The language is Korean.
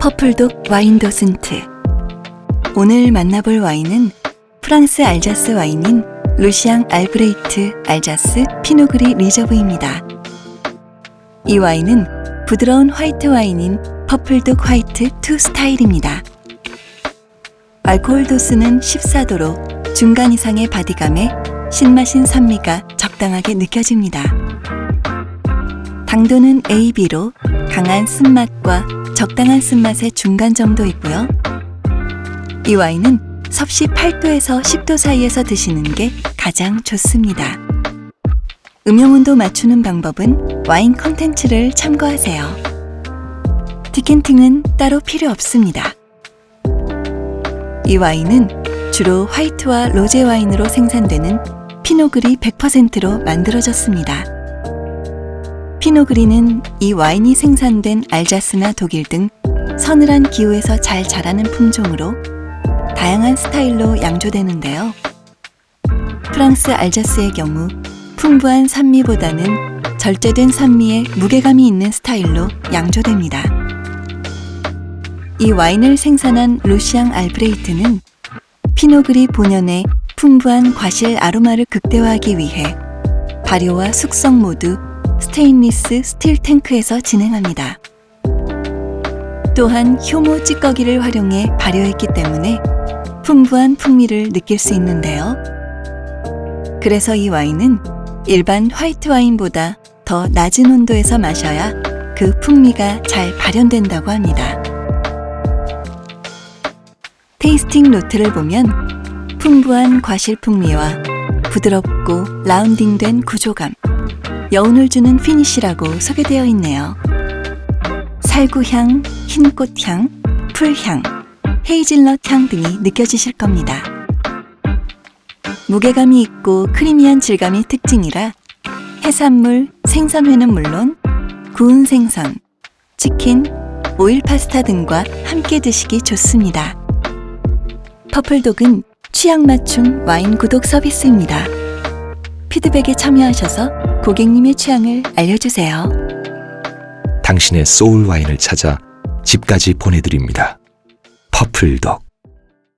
퍼플독 와인 도슨트. 오늘 만나볼 와인은 프랑스 알자스 와인인 루시앙 알브레이트 알자스 피노그리 리저브입니다. 이 와인은 부드러운 화이트 와인인 퍼플독 화이트 투 스타일입니다. 알코올 도수는 14도로 중간 이상의 바디감에 신맛인 산미가 적당하게 느껴집니다. 당도는 AB로 강한 쓴맛과 적당한 쓴맛의 중간 정도이고요. 이 와인은 섭씨 8도에서 10도 사이에서 드시는 게 가장 좋습니다. 음용온도 맞추는 방법은 와인 컨텐츠를 참고하세요. 디켄팅은 따로 필요 없습니다. 이 와인은 주로 화이트와 로제 와인으로 생산되는 피노그리 100%로 만들어졌습니다. 피노그리는 이 와인이 생산된 알자스나 독일 등 서늘한 기후에서 잘 자라는 품종으로 다양한 스타일로 양조되는데요. 프랑스 알자스의 경우 풍부한 산미보다는 절제된 산미에 무게감이 있는 스타일로 양조됩니다. 이 와인을 생산한 루시앙 알브레이트는 피노그리 본연의 풍부한 과실 아로마를 극대화하기 위해 발효와 숙성 모두 스테인리스 스틸 탱크에서 진행합니다. 또한 효모 찌꺼기를 활용해 발효했기 때문에 풍부한 풍미를 느낄 수 있는데요. 그래서 이 와인은 일반 화이트 와인보다 더 낮은 온도에서 마셔야 그 풍미가 잘 발현된다고 합니다. 테이스팅 노트를 보면 풍부한 과실 풍미와 부드럽고 라운딩된 구조감, 여운을 주는 피니쉬라고 소개되어 있네요. 살구향, 흰꽃향, 풀향, 헤이즐넛 향 등이 느껴지실 겁니다. 무게감이 있고 크리미한 질감이 특징이라 해산물, 생선회는 물론 구운 생선, 치킨, 오일 파스타 등과 함께 드시기 좋습니다. 퍼플독은 취향 맞춤 와인 구독 서비스입니다. 피드백에 참여하셔서 고객님의 취향을 알려주세요. 당신의 소울 와인을 찾아 집까지 보내드립니다. 퍼플독